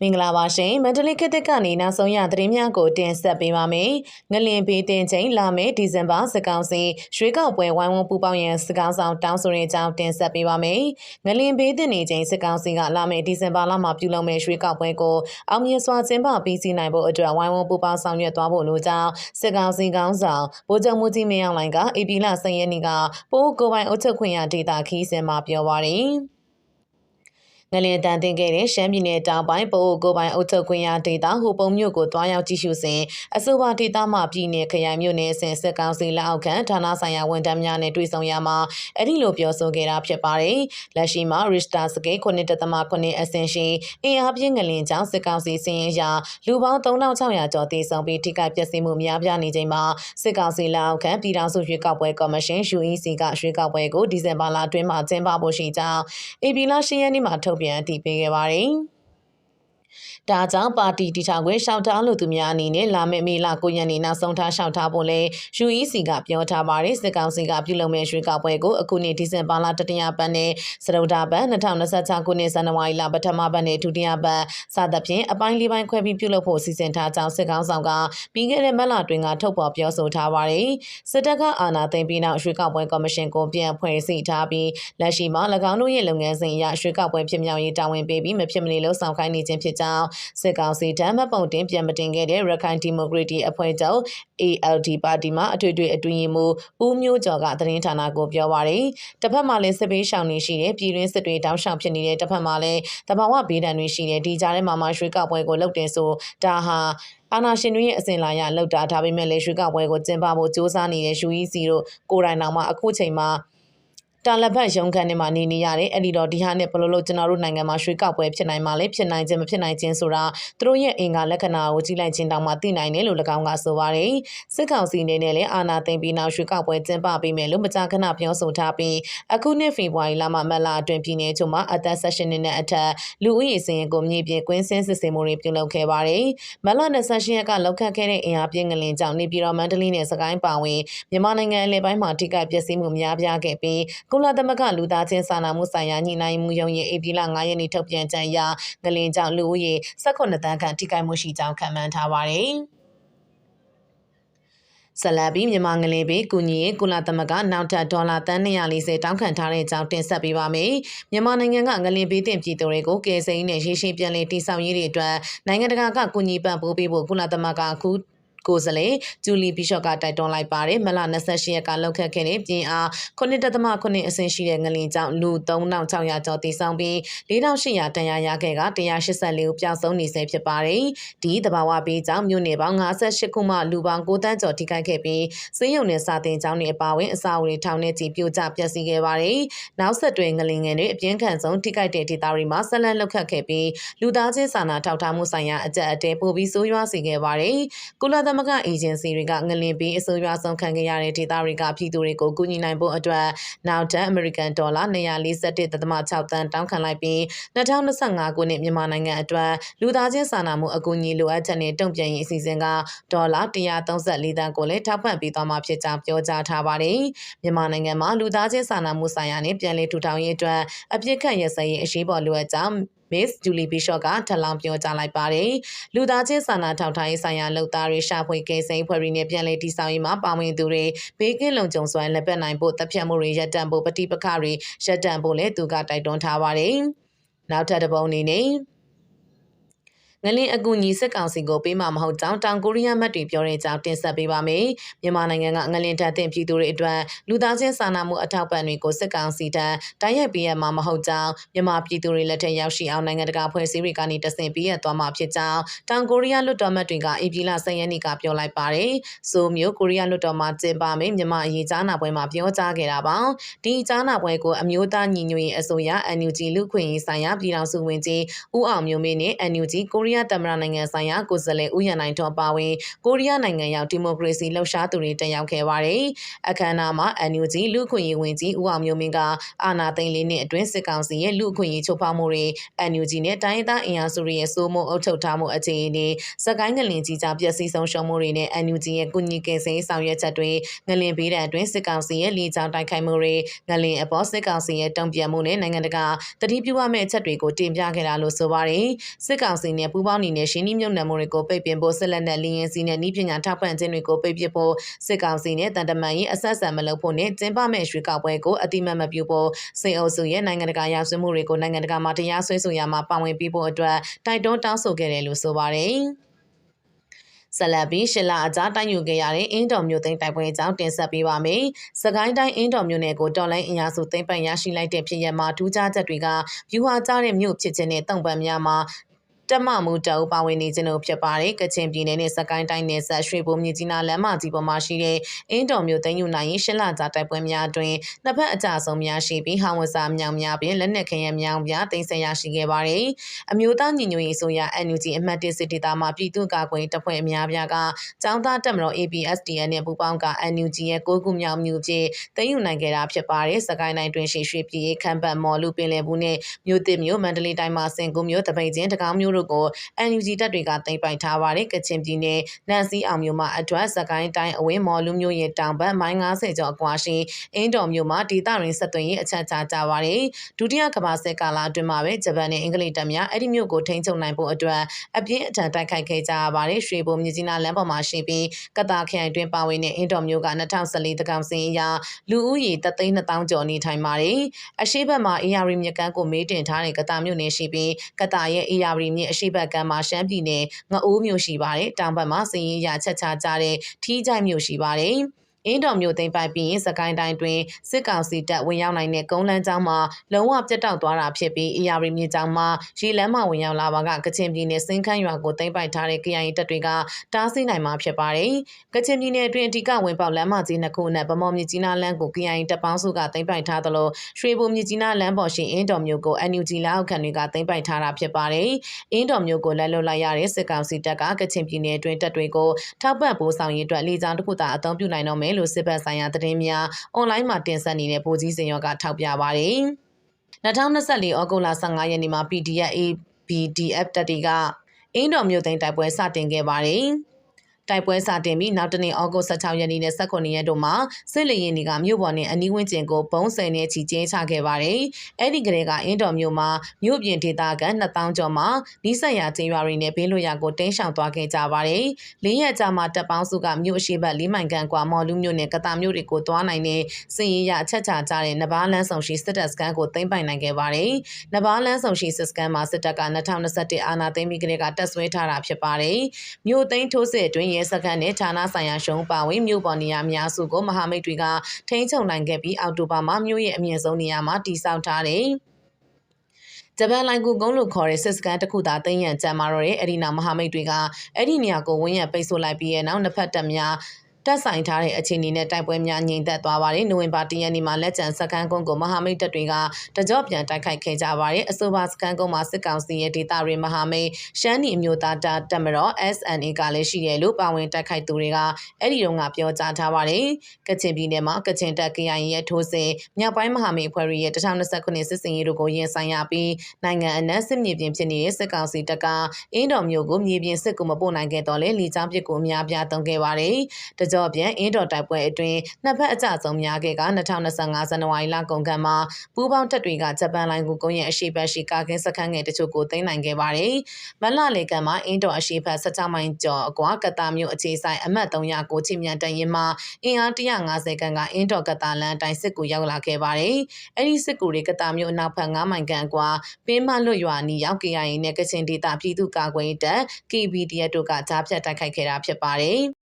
မင်္ဂလာပါရှင်မန္တလေးခေတ်သစ်ကနေနောက်ဆုံးရသတင်းများကိုတင်ဆက်ပေးပါမယ်။ငလင်ဘေးတင်ချိန်လာမယ့်ဒီဇင်ဘာစကောင်းစီရွှေကောက်ပွဲဝိုင်းဝန်းပူပေါင်းရန်စကောင်းဆောင်တောင်းဆိုတဲ့အကြောင်းတင်ဆက်ပေးပါမယ်။ငလင်ဘေးတင်နေချိန်စကောင်းစီကလာမယ့်ဒီဇင်ဘာလမှာပြုလုပ်မယ့်ရွှေကောက်ပွဲကိုအောင်မြင်စွာကျင်းပပြီးစီးနိုင်ဖို့အတွက်ဝိုင်းဝန်းပူပေါင်းဆောင်ရွက်သွားဖို့လိုကြောင်းစကောင်းစီကောင်းဆောင်ဗိုလ်ချုပ်မှုကြီးမင်းအောင်လိုင်ကအေပီလာစရက်နေ့ကပိုးကိုပိုင်အုပ်ချုပ်ခွင့်ရဒေတာခီးစင်မှာပြောပါရယ်။ ငလျင်တန်တင်ခဲ့တဲ့ရှမ်းပြည်နယ်တောင်ပိုင်းပိုကိုပိုင်အုပ်ချုပ်ခွင့်ရဒေသဟိုပုံမြို့ကိုတွားရောက်ကြည့်ရှုစဉ်အဆိုပါဒေသမှပြည်နယ်ခရိုင်မြို့နယ်ဆင်စစ်ကောင်စီလက်အောက်ခံဌာနဆိုင်ရာဝန်ထမ်းများနဲ့တွေ့ဆုံရမှာအဲ့ဒီလိုပြောဆိုခဲ့တာဖြစ်ပါတယ်။လက်ရှိမှာ Richter scale 9.9အဆင့်ရှိအင်အားပြင်းငလျင်ကြောင့်စစ်ကောင်စီစင်ရင်ရာလူပေါင်း3600ကျော်တည်ဆုံပြီးထိခိုက်ပျက်စီးမှုများပြားနေချိန်မှာစစ်ကောင်စီလက်အောက်ခံပြည်ထောင်စုရွေးကောက်ပွဲကော်မရှင် UEC ကရွေးကောက်ပွဲကိုဒီဇင်ဘာလအတွင်းမှာကျင်းပဖို့ရှိကြောင်း AB လ10ရက်နေ့မှာထုတ်ပြန်အတည်ပြုခဲ့ပါတယ်။ ဒါကြောင့်ပါတီတီထောင်ခွင့်ရှောက်ထားလို့သူများအနေနဲ့လာမယ့်မေလ9ရက်နေ့နောက်ဆုံးထားရှောက်ထားဖို့လဲ UEC ကပြောထားပါတယ်စစ်ကောင်စီကပြုလုပ်မဲ့ရွှေကောက်ပွဲကိုအခုနှစ်ဒီဇင်ဘာလတတိယပတ်နဲ့စတုဒ္ဓပတ်2026ခုနှစ်ဇန်နဝါရီလပထမပတ်နဲ့ဒုတိယပတ်စသဖြင့်အပိုင်းလေးပိုင်းခွဲပြီးပြုလုပ်ဖို့စီစဉ်ထားကြောင်းစစ်ကောင်ဆောင်ကပြီးခဲ့တဲ့မလတွင်ကထုတ်ဖော်ပြောဆိုထားပါတယ်စစ်တပ်ကအာဏာသိမ်းပြီးနောက်ရွှေကောက်ပွဲကော်မရှင်ကိုပြန်ဖွဲ့စည်းထားပြီးလက်ရှိမှာ၎င်းတို့ရဲ့လုပ်ငန်းစဉ်အရရွှေကောက်ပွဲဖြစ်မြောက်ရေးတာဝန်ပေးပြီးမဖြစ်မနေလို့ဆောင်ခိုင်းနေခြင်းဖြစ်ကြောင်းစစ်ကောင်စီတမ်းမပုံတင်ပြန်မတင်ခဲ့တဲ့ရခိုင်ဒီမိုကရေတီအဖွဲ့ချုပ် ALD ပါတီမှအထွေထွေအတွင်းမှုဦးမျိုးကျော်ကသတင်းဌာနကိုပြောပါရယ်တစ်ဖက်မှာလည်းစစ်ပေးရှောင်နေရှိတဲ့ပြည်တွင်းစစ်တွေတောင်းရှောင်ဖြစ်နေတဲ့တစ်ဖက်မှာလည်းတဘာဝဘေးဒဏ်တွေရှိတဲ့ဒီကြားထဲမှာမှရွှေကောက်ပွဲကိုလုပ်တင်ဆိုဒါဟာအာနာရှင်တွေရဲ့အစဉ်လာရလောက်တာဒါပေမဲ့လည်းရွှေကောက်ပွဲကိုကျင်းပဖို့စ조사နေတဲ့ UEC တို့ကိုယ်တိုင်တော်မှအခုချိန်မှာ တာလဘတ်ရုံခန်းထဲမှာနေနေရတယ်အဲ့ဒီတော့ဒီဟာနဲ့ဘယ်လိုလုပ်ကျွန်တော်တို့နိုင်ငံမှာရွှေကောက်ပွဲဖြစ်နိုင်မှာလဲဖြစ်နိုင်ခြင်းမဖြစ်နိုင်ခြင်းဆိုတာသူတို့ရဲ့အင်္ဂါလက္ခဏာကိုကြည့်လိုက်ခြင်းတောင်မှသိနိုင်တယ်လို့၎င်းကဆိုပါတယ်စစ်ကောင်စီအနေနဲ့လည်းအာဏာသိမ်းပြီးနောက်ရွှေကောက်ပွဲကျင်းပပေးမယ်လို့မကြာခဏပြောဆိုထားပြီးအခုနှစ်ဖေဖော်ဝါရီလမှာမက်လာအတွင်းပြည်내ချုပ်မှာအသက်16နှစ်နဲ့အထက်လူဦးရေစင်ကိုမြေပြင်ကွင်းစင်းစစ်ဆေးမှုတွေပြုလုပ်ခဲ့ပါတယ်မက်လာ28ရက်ကလောက်ခတ်ခဲ့တဲ့အင်အားပြင်းငလင်ကြောင့်နေပြည်တော်မန္တလေးနဲ့စကိုင်းပါဝင်မြန်မာနိုင်ငံအလဲပိုင်းမှာထိခိုက်ပျက်စီးမှုများပြားခဲ့ပြီးကုလသမဂ္ဂလူသားချင်းစာနာမှုဆိုင်ရာညှိနှိုင်းမှုရုံးရဲ့ဧပြီလ9ရက်နေ့ထုတ်ပြန်ချက်အရငလင်ကြောင့်လူဦးရေ18တန်းခန့်ထိခိုက်မှုရှိကြောင်းခန့်မှန်းထားပါတယ်။ဆလဘီမြန်မာငလင်ပေးကုညီရေးကုလသမဂ္ဂနောက်ထပ်ဒေါ်လာတန်း240တောင်းခံထားတဲ့အကြောင်းတင်ဆက်ပေးပါမယ်။မြန်မာနိုင်ငံကငလင်ပေးတင်ပြည်သူတွေကိုကယ်ဆယ်ရေးနဲ့ရေရှည်ပြန်လည်တည်ဆောက်ရေးတွေအတွက်နိုင်ငံတကာကကုညီပံ့ပိုးပေးဖို့ကုလသမဂ္ဂအခု ကိုယ်စားလှယ်ဂျူလီဘီရှော့ကတိုက်တွန်းလိုက်ပါတယ်မလ28ရက်ကလောက်ခတ်ခဲ့တဲ့ပြင်အား9.9အဆင့်ရှိတဲ့ငလင်ကြောင့်လူ3600ကျော်တည်ဆောင်ပြီး4800တန်ရာရခဲ့က184ဦးပျောက်ဆုံးနေဆဲဖြစ်ပါတယ်ဒီတဘာဝပေးကြောင့်မြို့နယ်ပေါင်း58ခုမှလူပေါင်း9တန်းကျော်ထိခိုက်ခဲ့ပြီးစေယုံနဲ့စာတင်ကျောင်းတွေအပါအဝင်အစာအုပ်တွေထောင်နဲ့ချီပြိုကျပျက်စီးခဲ့ပါတယ်နောက်ဆက်တွဲငလင်ငယ်တွေအပြင်းထန်ဆုံးထိခိုက်တဲ့ဒေသတွေမှာဆက်လက်လောက်ခတ်ခဲ့ပြီးလူသားချင်းစာနာထောက်ထားမှုဆိုင်ရာအကြက်အတဲပို့ပြီးဆိုးရွားစေခဲ့ပါတယ်ကုလသမသမဂအေဂျင်စီတွေကငလင်ပြီးအစိုးရဆုံးခံခဲ့ရတဲ့ဒေသတွေကပြည်သူတွေကိုကူညီနိုင်ဖို့အတွက်နောက်ထပ် American Dollar 241.6တန်းတောင်းခံလိုက်ပြီး2025ခုနှစ်မြန်မာနိုင်ငံအတွက်လူသားချင်းစာနာမှုအကူအညီလိုအပ်ချက်နဲ့တုံ့ပြန်ရေးအစီအစဉ်ကဒေါ်လာ134တန်းကိုလည်းထောက်ပံ့ပေးသွားမှာဖြစ်ကြောင်းပြောကြားထားပါတယ်။မြန်မာနိုင်ငံမှာလူသားချင်းစာနာမှုဆိုင်ရာနဲ့ပြည်내ထူထောင်ရေးအတွက်အပြစ်ခတ်ရစရေးအရေးပေါ်လိုအပ်ကြောင်း Miss Julie Bishop ကထပ်လောင်းပြောကြားလိုက်ပါတယ်။လူသားချင်းစာနာထောက်ထားရေးဆိုင်ရာလုပ်သားတွေရှာဖွေကယ်ဆယ်ဖွဲ့တွေနဲ့ပြန်လည်တည်ဆောက်ရေးမှာပါဝင်သူတွေဘေးကင်းလုံခြုံစွာလက်ပတ်နိုင်ဖို့တပ်ဖြတ်မှုတွေရပ်တန့်ဖို့ပဋိပက္ခတွေရပ်တန့်ဖို့လည်းသူကတိုက်တွန်းထားပါတယ်။နောက်ထပ်တစ်ပုံအနေနဲ့ ငလင်းအကူညီစစ်ကောင်စီကိုပေးမှာမဟုတ်ကြောင်းတောင်ကိုရီးယားမတ်တွေပြောတဲ့အကြောင်းတင်ဆက်ပေးပါမယ်။မြန်မာနိုင်ငံကငလင်းတပ်တင်ပြည်သူတွေအတွက်လူသားချင်းစာနာမှုအထောက်ပံ့တွေကိုစစ်ကောင်စီတန်းတိုက်ရိုက်ပေးရမှာမဟုတ်ကြောင်းမြန်မာပြည်သူတွေလက်ထက်ရောက်ရှိအောင်နိုင်ငံတကာဖွဲ့စည်းတွေကနေတဆင့်ပေးရသွားမှာဖြစ်ကြောင်းတောင်ကိုရီးယားလွှတ်တော်မတ်တွေကအေပြည်လဆယ်ရက်နေ့ကပြောလိုက်ပါတယ်။ဆိုမျိုးကိုရီးယားလွှတ်တော်မှာကျင်းပမယ်မြန်မာအရေးကြားနာပွဲမှာပြောကြားခဲ့တာပါ။ဒီကြားနာပွဲကိုအမျိုးသားညီညွတ်ရေးအစိုးရ NUG လူခွင့်ရေးဆိုင်ရာပြည်ထောင်စုဝန်ကြီးဦးအောင်မျိုးမင်းနဲ့ NUG ကိုရီးယားးယားသမ္မတနိုင်ငံဆိုင်ရာကိုယ်စားလှယ်ဦးရန်နိုင်တော်ပါဝင်ကိုရီးယားနိုင်ငံရောက်ဒီမိုကရေစီလှုပ်ရှားသူတွေတက်ရောက်ခဲ့ပါတယ်။အခမ်းအနားမှာ NUG လူ့အခွင့်အရေးဝန်ကြီးဦးအောင်မျိုးမင်းကအာဏာသိမ်းလေးနှစ်အတွင်းစစ်ကောင်စီရဲ့လူ့အခွင့်အရေးချိုးဖောက်မှုတွေ NUG နဲ့တိုင်းရင်းသားအင်အားစုတွေရဲ့စိုးမိုးအုပ်ချုပ်ထားမှုအခြေအနေစကိုင်းငလင်ကြီးကြပျက်စီးဆုံးရှုံးမှုတွေနဲ့ NUG ရဲ့ကုညီကယ်ဆယ်ရေးဆောင်ရွက်ချက်တွေငလင်ဘေးဒဏ်အတွင်းစစ်ကောင်စီရဲ့လေကြောင်းတိုက်ခိုက်မှုတွေငလင်အပေါ်စစ်ကောင်စီရဲ့တုံ့ပြန်မှုနဲ့နိုင်ငံတကာတတိပြုရမယ့်အချက်တွေကိုတင်ပြခဲ့တာလို့ဆိုပါတယ်စစ်ကောင်စီနဲ့ပူးပေါင်းနေတဲ့ရှင်းနှီးမြုပ်နှံမှုတွေကိုပိတ်ပင်ဖို့ဆက်လက်နဲ့လင်းရင်စီနဲ့ဤပညာထောက်ပံ့ခြင်းတွေကိုပိတ်ပစ်ဖို့စစ်ကောင်စီနဲ့တန်တမန်ရေးအဆက်အဆံမလုပ်ဖို့နဲ့ကျင်းပမဲ့ရွှေကောက်ပွဲကိုအတိမတ်မပြုဖို့စေအုပ်စုရဲ့နိုင်ငံတကာရာဇဝတ်မှုတွေကိုနိုင်ငံတကာမှာတရားစွဲဆိုရမှာပါဝင်ပြီးဖို့အတွက်တိုက်တွန်းတောင်းဆိုခဲ့တယ်လို့ဆိုပါတယ်ဆလဘီရှလာအကြားတိုက်ယူခဲ့ရတဲ့အင်းတော်မျိုးသိန်းတိုက်ပွဲအကြောင်းတင်ဆက်ပေးပါမယ်။စကိုင်းတိုင်းအင်းတော်မျိုးနယ်ကိုတော်လိုင်းအင်အားစုသိမ်းပိုက်ရရှိလိုက်တဲ့ဖြစ်ရမှာထူးခြားချက်တွေကယူဟာကြားတဲ့မြို့ဖြစ်ခြင်းနဲ့တုံ့ပန်များမှာ တက်မမှုတအုပ်ပါဝင်နေခြင်းတို့ဖြစ်ပါတယ်ကချင်ပြည်နယ်နဲ့စကိုင်းတိုင်းနယ်ဆက်ရွှေဘုံမြကြီးနားလမ်းမကြီးပေါ်မှာရှိတဲ့အင်းတော်မျိုးသိမ်းယူနိုင်ရင်ရှစ်လကြာတိုက်ပွဲများအတွင်းနှစ်ဖက်အကြဆုံးများရှိပြီးဟောင်ဝစာမြောင်များပြင်လက်နက်ခဲယမ်းများပြသိမ်းဆည်းရရှိခဲ့ပါတယ်အမျိုးသားညီညွတ်ရေးဆိုရ NUG အမှတ်1စစ်ဒေသမှာပြည်သူ့ကာကွယ်တပ်ဖွဲ့အများပြားကចောင်းသားတက်မတော် APSDN နဲ့ပူးပေါင်းက NUG ရဲ့ကိုခုမြောင်မြူပြည့်သိမ်းယူနိုင်ခဲ့တာဖြစ်ပါတယ်စကိုင်းတိုင်းတွင်ရှိရွှေပြည်ခမ်းပတ်မော်လူပင်လယ်ဘူးနဲ့မြို့တစ်မြို့မန္တလေးတိုင်းမှာစင်ကူးမြို့တပိတ်ချင်းတကောင်းမြို့တို့ကို NUG တပ်တွေကသိမ်းပိုက်ထားပါတယ်ကချင်ပြည်နယ်နန်စီအောင်မြို့မှာအထွတ်စကိုင်းတိုင်းအဝင်းမော်လူမျိုးရဲ့တောင်ဘက်မိုင်း90ကျော်အကွာရှိအင်းတော်မြို့မှာဒေသရင်းဆက်သွင်းရေးအချက်ချကြပါတယ်ဒုတိယကမ္ဘာစစ်ကာလအတွင်းမှာပဲဂျပန်နဲ့အင်္ဂလိပ်တပ်များအဲ့ဒီမြို့ကိုထိန်းချုပ်နိုင်ဖို့အတွက်အပြင်းအထန်တိုက်ခိုက်ခဲ့ကြရပါတယ်ရွှေဘုံမြကြီးနားလမ်းပေါ်မှာရှိပြီးကတာခရိုင်တွင်ပါဝင်တဲ့အင်းတော်မြို့က2014တကောင်စင်အရာလူဦးရေ3,200ကျော်နေထိုင်ပါတယ်အရှိဘက်မှာ AR မြကန်းကိုမေးတင်ထားတဲ့ကတာမြို့နယ်ရှိပြီးကတာရဲ့ AR မြအရှိဘက်ကမ်းမှာရှမ်းပြည်နယ်ငအိုးမြို့ရှိပါတယ်တောင်ဘက်မှာစည်ရင်ရချက်ချကြတဲ့ထီးကြိုက်မြို့ရှိပါတယ် အင်းတော်မျိုးသိမ်းပိုက်ပြီးရင်စကိုင်းတိုင်းတွင်စစ်ကောင်စီတပ်ဝင်ရောက်နိုင်တဲ့ကုန်းလန်းကျောင်းမှာလုံးဝပြတ်တောက်သွားတာဖြစ်ပြီးအရာရီမြေကျောင်းမှာရေလမ်းမှဝင်ရောက်လာပါကကချင်ပြည်နယ်စင်းခန်းရွာကိုသိမ်းပိုက်ထားတဲ့ KIA တပ်တွေကတားဆီးနိုင်မှာဖြစ်ပါတယ်။ကချင်ပြည်နယ်အတွင်းအဓိကဝင်ပေါက်လမ်းမကြီးနှစ်ခုနဲ့ဗမော်မြကြီးနားလမ်းကို KIA တပ်ပေါင်းစုကသိမ်းပိုက်ထားသလိုရွှေဘုံမြကြီးနားလမ်းပေါ်ရှိအင်းတော်မျိုးကို NUG လက်အောက်ခံတွေကသိမ်းပိုက်ထားတာဖြစ်ပါတယ်။အင်းတော်မျိုးကိုလက်လွတ်လိုက်ရတဲ့စစ်ကောင်စီတပ်ကကချင်ပြည်နယ်အတွင်းတပ်တွေကိုထောက်ပံ့ပို့ဆောင်ရေးအတွက်လေကြောင်းတစ်ခုသာအသုံးပြုနိုင်တော့မယ်လို့စစ်ဘက်ဆိုင်ရာသတင်းများအွန်လိုင်းမှာတင်ဆက်နေတဲ့ဗိုလ်ကြီးစင်ရောကထောက်ပြပါတယ်။2024ဩဂုတ်လ15ရက်နေ့မှာ PDF ABDF တပ်တွေကအင်းတော်မြို့သိမ်းတိုက်ပွဲစတင်ခဲ့ပါတယ်။ တိုက်ပွဲစတင်ပြီးနောက်တနေ့ဩဂုတ်16ရက်နေ့နဲ့18ရက်တို့မှာစစ်လေရင်တွေကမြို့ပေါ်နဲ့အနီးဝန်းကျင်ကိုဘုံဆယ်နဲ့ချီကျင်းချခဲ့ပါတယ်။အဲ့ဒီကလေးကအင်းတော်မြို့မှာမြို့ပြင်ဒေသခံ2000ကျော်မှာနီးစပ်ရာကျေးရွာတွေနဲ့ဘေးလွတ်ရာကိုတင်းရှောင်သွားခဲ့ကြပါတယ်။လေးရက်ကြာမှာတပ်ပေါင်းစုကမြို့အရှိဘက်လေးမိုင်ကန်ကွာမော်လူမျိုးနဲ့ကတာမြို့တွေကိုသွားနိုင်တဲ့စင်ရရအချက်ချကြတဲ့နဘားလန်းဆောင်ရှိစစ်တပ်စခန်းကိုသိမ်းပိုင်နိုင်ခဲ့ပါတယ်။နဘားလန်းဆောင်ရှိစစ်စခန်းမှာစစ်တပ်က2021အာဏာသိမ်းပြီးကလေးကတပ်ဆွဲထားတာဖြစ်ပါတယ်။မြို့သိမ်းထိုးစစ်အတွင်းရဲစခန်းနဲ့ဌာနဆိုင်ရာရှုံးပါဝင်မြို့ပေါ်နေရာများစုကိုမဟာမိတ်တွေကထိန်းချုပ်နိုင်ခဲ့ပြီးအောက်တိုဘာမှာမြို့ရဲ့အမြင့်ဆုံးနေရာမှာတည်ဆောက်ထားတယ်ဂျပန်လိုင်ကူကုန်းလို့ခေါ်တဲ့စစ်စကန်တစ်ခုသာတင်ရန်ကြံမာတော့တဲ့အဲ့ဒီနောက်မဟာမိတ်တွေကအဲ့ဒီနေရာကိုဝန်းရံပိတ်ဆို့လိုက်ပြီးရဲ့နောက်နှစ်ဖက်တပ်များ တက်ဆိုင်ထားတဲ့အခြေအနေနဲ့တိုက်ပွဲများငြိမ်သက်သွားပါတယ်။နိုဝင်ဘာ၁ရက်နေ့မှာလက်ကျန်စကန်ကုန်းကိုမဟာမိတ်တပ်တွေကတကြော့ပြန်တိုက်ခိုက်ခဲ့ကြပါတယ်။အဆိုပါစကန်ကုန်းမှာစစ်ကောင်စီရဲ့ဒေသတွေမဟာမိတ်ရှမ်းနီအမျိုးသားတပ်တပ်မတော် SNA ကလည်းရှိတယ်လို့ပါဝင်တိုက်ခိုက်သူတွေကအဲ့ဒီတော့ကပြောကြားထားပါတယ်။ကချင်ပြည်နယ်မှာကချင်တပ် KIA ရဲ့ထိုးစစ်မြောက်ပိုင်းမဟာမိတ်အဖွဲ့ရဲ့2029စစ်စင်ရေးတို့ကိုရင်ဆိုင်ရပြီးနိုင်ငံအနှံ့စစ်မြေပြင်ဖြစ်နေတဲ့စစ်ကောင်စီတပ်ကအင်းတော်မျိုးကိုမြေပြင်စစ်ကူမပို့နိုင်ခဲ့တော့လေလီချောင်းပစ်ကိုအများပြားတုံးခဲ့ပါတယ်။တကြောကြော့ပြန်အင်းတော်တိုက်ပွဲအတွင်းနှစ်ဖက်အကြဆုံးများခဲ့က2025ဇန်နဝါရီလကုန်ကမှပူးပေါင်းတပ်တွေကဂျပန်လိုင်ကိုကုန်းရဲ့အရှိတ်ရှိကာကင်းစခန်းငယ်တချို့ကိုသိမ်းနိုင်ခဲ့ပါတယ်။မလလေကံမှာအင်းတော်အရှိဖက်16မိုင်ကျော်အကွာကတာမြို့အခြေဆိုင်အမှတ်300ကိုချင်းမြန်တရင်မှာအင်အား150ခန့်ကအင်းတော်ကတာလန်တိုင်းစစ်ကူရောက်လာခဲ့ပါတယ်။အဲဒီစစ်ကူတွေကတာမြို့အနောက်ဘက်9မိုင်ခန့်အကွာပင်းမလွတ်ရွာနီရောက် KIA နဲ့ကချင်ဒေသပြည်သူ့ကာကွယ်တပ် KBDF တို့ကကြားဖြတ်တိုက်ခိုက်ခဲ့တာဖြစ်ပါတယ်။